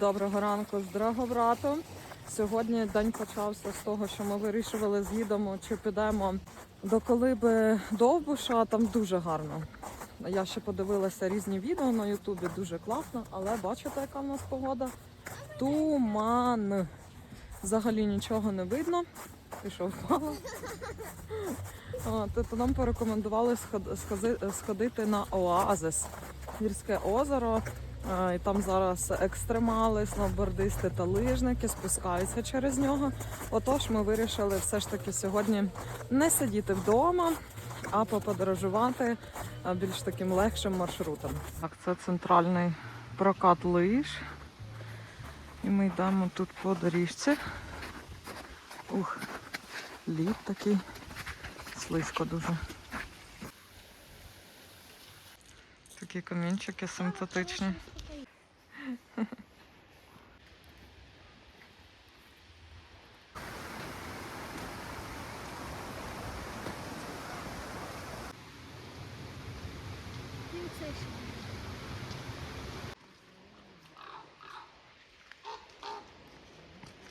Доброго ранку з Драгобрату. Сьогодні день почався з того, що ми вирішували з гідом, чи підемо до Колиби Довбуша, там дуже гарно. Я ще подивилася різні відео на Ютубі, дуже класно, але бачите, яка в нас погода? Туман. Взагалі нічого не видно. Ти що впала? То нам порекомендували сход- сходи- сходити на Оазис, гірське озеро. Е, там зараз екстремали, сноубордисти та лижники спускаються через нього. Отож, ми вирішили все ж таки сьогодні не сидіти вдома, а поподорожувати е, більш таким легшим маршрутом. Так, це центральний прокат лиж. І ми йдемо тут по доріжці. Ух, лід такий. Слизько дуже. Такі камінчики симпатичні.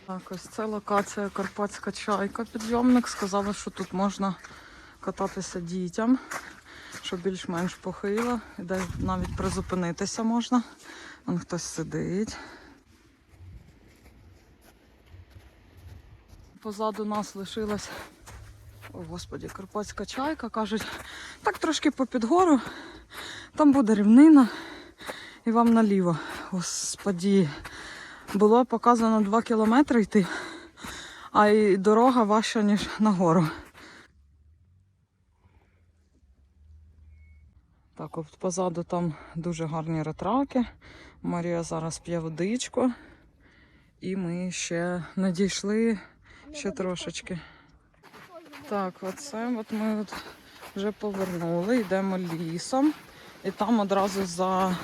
Так, ось це локація Карпатська чайка. Підйомник. Сказали, що тут можна кататися дітям, що більш-менш похило. І де навіть призупинитися можна. Вон хтось сидить. Позаду нас лишилась, о господі, карпатська чайка. Кажуть, так трошки попід гору, там буде рівнина і вам наліво. Господі. Було показано 2 кілометри йти, а й дорога важча, ніж нагору. Так, от позаду там дуже гарні ретраки. Марія зараз п'є водичку. І ми ще не дійшли ще трошечки. Так, оце от ми от вже повернули, йдемо лісом. І там одразу за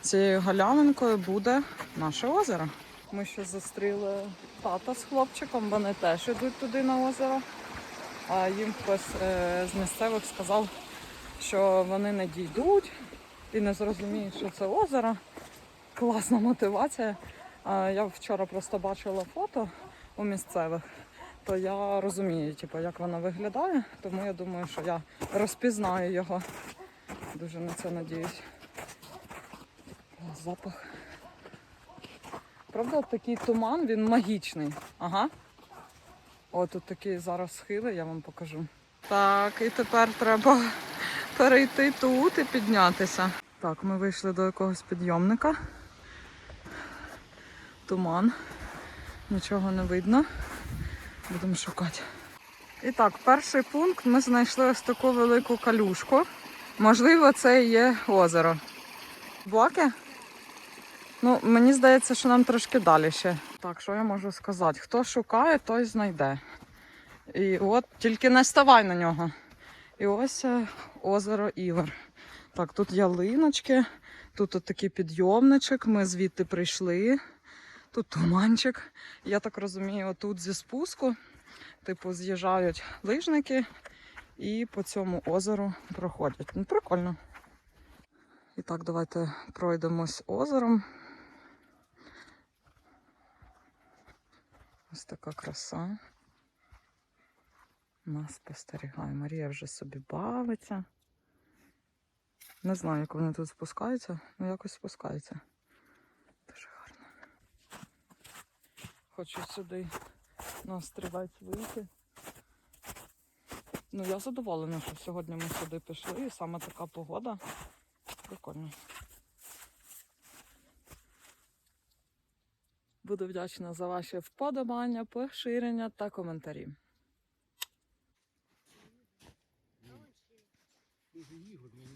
цією галявинкою буде наше озеро. Ми ще зустріли тата з хлопчиком, вони теж йдуть туди на озеро. А їм хтось е, з місцевих сказав, що вони не дійдуть і не зрозуміють, що це озеро. Класна мотивація. Я вчора просто бачила фото у місцевих, то я розумію, типу, як воно виглядає, тому я думаю, що я розпізнаю його. Дуже на це надіюсь. Запах. Правда, такий туман, він магічний. Ага. О, тут такі зараз схили, я вам покажу. Так, і тепер треба перейти тут і піднятися. Так, ми вийшли до якогось підйомника. Туман. Нічого не видно. Будемо шукати. І так, перший пункт ми знайшли ось таку велику калюшку. Можливо, це і є озеро. Блоки? Ну, мені здається, що нам трошки далі ще. Так, що я можу сказати? Хто шукає, той знайде. І от тільки не ставай на нього. І ось е, озеро Івер. Так, тут ялиночки, тут от такий підйомничок, ми звідти прийшли. Тут туманчик. Я так розумію, тут зі спуску, типу, з'їжджають лижники і по цьому озеру проходять. Ну, прикольно. І так, давайте пройдемось озером. Ось така краса. Нас спостерігає. Марія вже собі бавиться. Не знаю, як вони тут спускаються, але якось спускаються. Дуже гарно. Хочу сюди на острівець вийти. Ну, я задоволена, що сьогодні ми сюди пішли, і саме така погода. Прикольно. Буду вдячна за ваші вподобання, поширення та коментарі.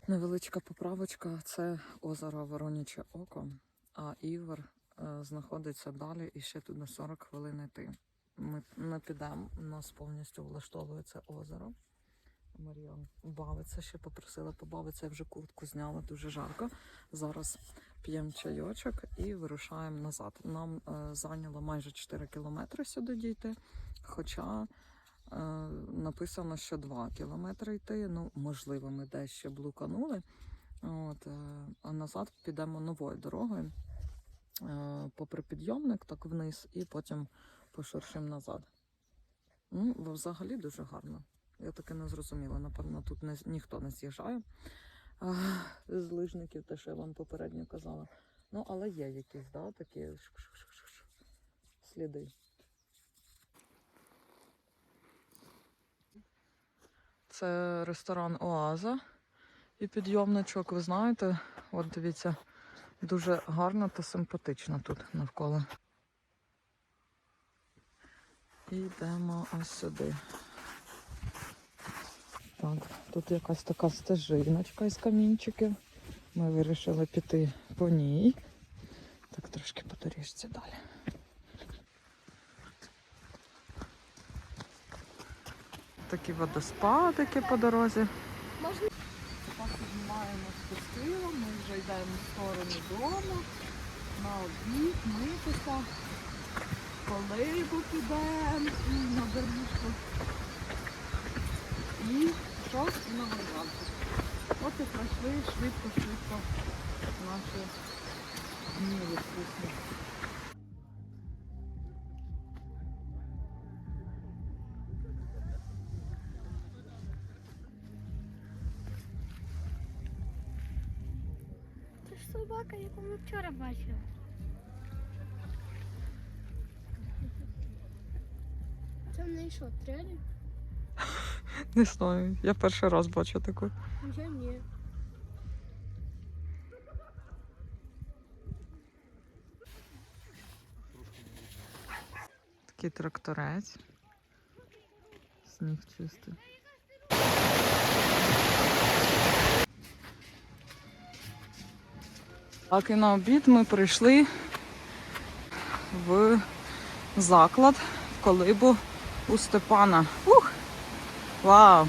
Невеличка поправочка це озеро Вороняче Око, а Івер е, знаходиться далі і ще туди 40 хвилин йти. Ми не підемо, нас повністю влаштовує це озеро. Марія бавиться, ще попросила побавитися, я вже куртку зняла, дуже жарко. Зараз п'ємо чайочок і вирушаємо назад. Нам е, зайняло майже 4 кілометри сюди дійти, хоча написано, що 2 кілометри йти. Ну, можливо, ми десь ще блуканули. От, е, а назад підемо новою дорогою. е, попри підйомник, так вниз, і потім пошуршим назад. Ну, взагалі дуже гарно. Я таки не зрозуміла. Напевно, тут не, ніхто не з'їжджає з лижників, те, що я вам попередньо казала. Ну, але є якісь, да, такі сліди. Це ресторан Оаза і підйомничок, ви знаєте, от дивіться, дуже гарно та симпатично тут навколо. І йдемо ось сюди. Так, тут якась така стежиночка із камінчиків. Ми вирішили піти по ній. Так, трошки по доріжці далі. Такі водоспадики по дорозі. Можна піднімаємо спустило, ми вже йдемо в сторону дому, на обід, митися, колибу підемо на доріжку. І що? На вокзалку. От і пройшли швидко-швидко наші дні відпускні. Собака, яку ми вчора бачили. Це в неї що, трейлер? Не знаю, я перший раз бачу таку. Вже ні. Такий тракторець. Сніг чистий. Так, і на обід ми прийшли в заклад в колибу у Степана. Ух! Вау!